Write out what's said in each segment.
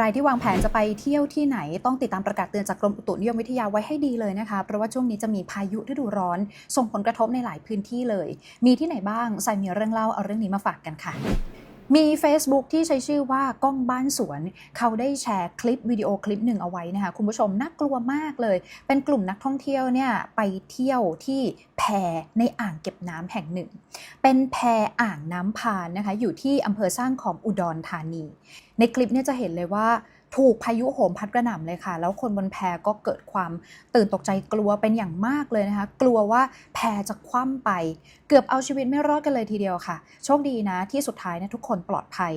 รที่วางแผนจะไปเที่ยวที่ไหน ต้องติดตามประกาศเตือนจากกรมอุตุนิยมวิทยาไว้ให้ดีเลยนะคะเพราะว่าช่วงนี้จะมีพายุฤดูร้อน ส่งผลกระทบในหลายพื้นที่เลย มีที่ไหนบ้างใส่มีเรื่องเล่าเอาเรื่องนี้มาฝากกันค่ะ มี Facebook ที่ใช้ชื่อว่าก้องบ้านสวน เขาได้แชร์คลิปวิดีโอคลิปหนึ่งเอาไว้นะคะคุณผู้ชมน่ากลัวมากเลย เป็นกลุ่มนักท่องเที่ยวเนี่ยไปเที่ยวที่แพในอ่างเก็บน้ำแห่งหนึ่ง เป็นแพอ่างน้ำพานนะคะอยู่ที่อำเภอสร้างของอุดรธานี ในคลิปเนี่ยจะเห็นเลยว่า ถูกพายุโหมพัดกระหน่ำเลยค่ะ แล้วคนบนแพก็เกิดความตื่นตกใจกลัวเป็นอย่างมากเลยนะคะ กลัวว่าแพจะคว่ำไป เกือบเอาชีวิตไม่รอดกันเลยทีเดียวค่ะ โชคดีนะที่สุดท้ายเนี่ยทุกคนปลอดภัย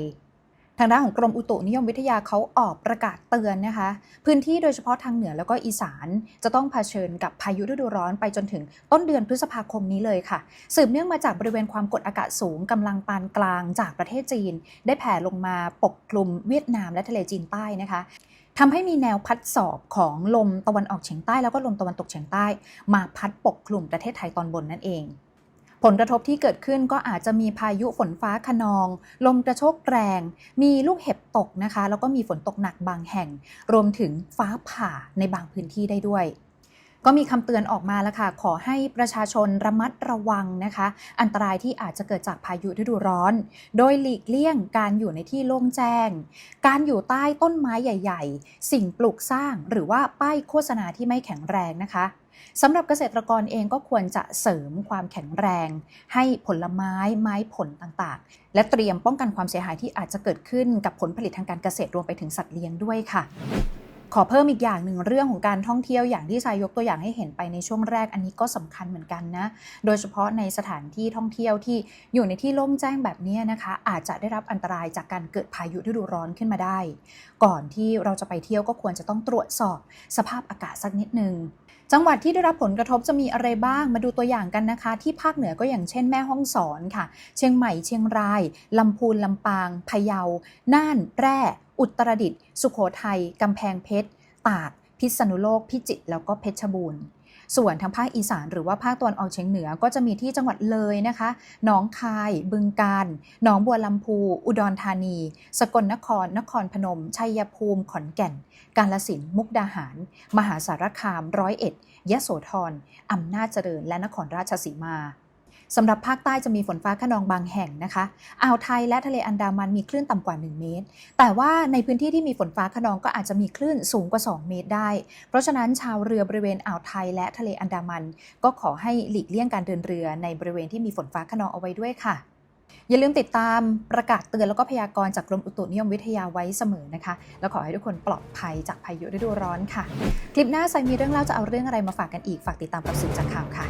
างด้านของกรมอุตุนิยมวิทยาเขาออกประกาศเตือนนะคะ พื้นที่โดยเฉพาะทางเหนือแล้วก็อีสานจะต้องเผชิญกับพายุฤดูร้อนไปจนถึงต้นเดือนพฤษภาคมนี้เลยค่ะ สืบเนื่องมาจากบริเวณความกดอากาศสูงกำลังปานกลางจากประเทศจีน ได้แผ่ลงมาปกคลุมเวียดนามและทะเลจีนใต้นะคะทำให้มีแนวพัดสอบของลมตะวันออกเฉียงใต้แล้วก็ลมตะวันตกเฉียงใต้ มาพัดปกคลุมประเทศไทยตอนบนนั่นเอง ผลกระทบที่เกิดขึ้นก็อาจจะมีพายุฝนฟ้าขนอง ลมกระโชกแรง มีลูกเห็บตกนะคะ แล้วก็มีฝนตกหนักบางแห่ง รวมถึงฟ้าผ่าในบางพื้นที่ได้ด้วย ก็มีคำเตือนออกมาแล้วค่ะ ขอให้ประชาชนระมัดระวังนะคะ อันตรายที่อาจจะเกิดจากพายุฤดูร้อน โดยหลีกเลี่ยงการอยู่ในที่โล่งแจ้ง การอยู่ใต้ต้นไม้ใหญ่ ๆ สิ่งปลูกสร้างหรือว่าป้ายโฆษณาที่ไม่แข็งแรงนะคะสำหรับเกษตรกรเองก็ควรจะเสริมความแข็งแรง ให้ผลไม้ไม้ผลต่างๆ และเตรียมป้องกันความเสียหายที่อาจจะเกิดขึ้นกับผลผลิตทางการเกษตรรวมไปถึงสัตว์เลี้ยงด้วยค่ะ ขอเพิ่มอีกอย่างหนึ่งเรื่องของการท่องเที่ยวอย่างที่ชายยกตัวอย่างให้เห็นไปในช่วงแรกอันนี้ก็สำคัญเหมือนกันนะ โดยเฉพาะในสถานที่ท่องเที่ยวที่อยู่ในที่โล่งแจ้งแบบนี้นะคะ อาจจะได้รับอันตรายจากการเกิดพายุฤดูร้อนขึ้นมาได้ ก่อนที่เราจะไปเที่ยวก็ควรจะต้องตรวจสอบสภาพอากาศสักนิดนึงจังหวัดที่ได้รับผลกระทบจะมีอะไรบ้าง มาดูตัวอย่างกันนะคะ ที่ภาคเหนือก็อย่างเช่นแม่ฮ่องสอนค่ะ เชียงใหม่ เชียงราย ลำพูน ลำปาง พะเยา น่าน แพร่ อุตรดิตถ์สุโขทัยกำแพงเพชร ตาก พิษณุโลก พิจิตร แล้วก็เพชรบูรณ์ ส่วนทางภาคอีสานหรือว่าภาคตะวันออกเฉียงเหนือก็จะมีที่จังหวัดเลยนะคะ หนองคาย บึงกาฬ หนองบัวลำพู อุดรธานี สกลนคร นครพนม ชัยภูมิ ขอนแก่น กาฬสินธุ์ มุกดาหาร มหาสารคาม ร้อยเอ็ด ยะโสธร อำนาจเจริญ และนครราชสีมา สำหรับภาคใต้จะมีฝนฟ้าขนองบางแห่งนะคะอ่าวไทยและทะเลอันดามันมีคลื่นต่ำกว่า 1 เมตร แต่ว่าในพื้นที่ที่มีฝนฟ้าขนองก็อาจจะมีคลื่นสูงกว่า 2 เมตรได้ เพราะฉะนั้นชาวเรือบริเวณอ่าวไทยและทะเลอันดามัน ก็ขอให้หลีกเลี่ยงการเดินเรือในบริเวณที่มีฝนฟ้าขนองเอาไว้ด้วยค่ะอย่าลืมติดตามประกาศเตือนแล้วก็พยากรณ์จากกรมอุตุนิยมวิทยาไว้เสมอนะคะ แล้วขอให้ทุกคนปลอดภัยจากพายุฤดูร้อนค่ะ คลิปหน้าใส่มีเรื่องเล่าจะเอาเรื่องอะไรมาฝากกันอีก ฝากติดตามกับสื่อจากข่าวค่ะ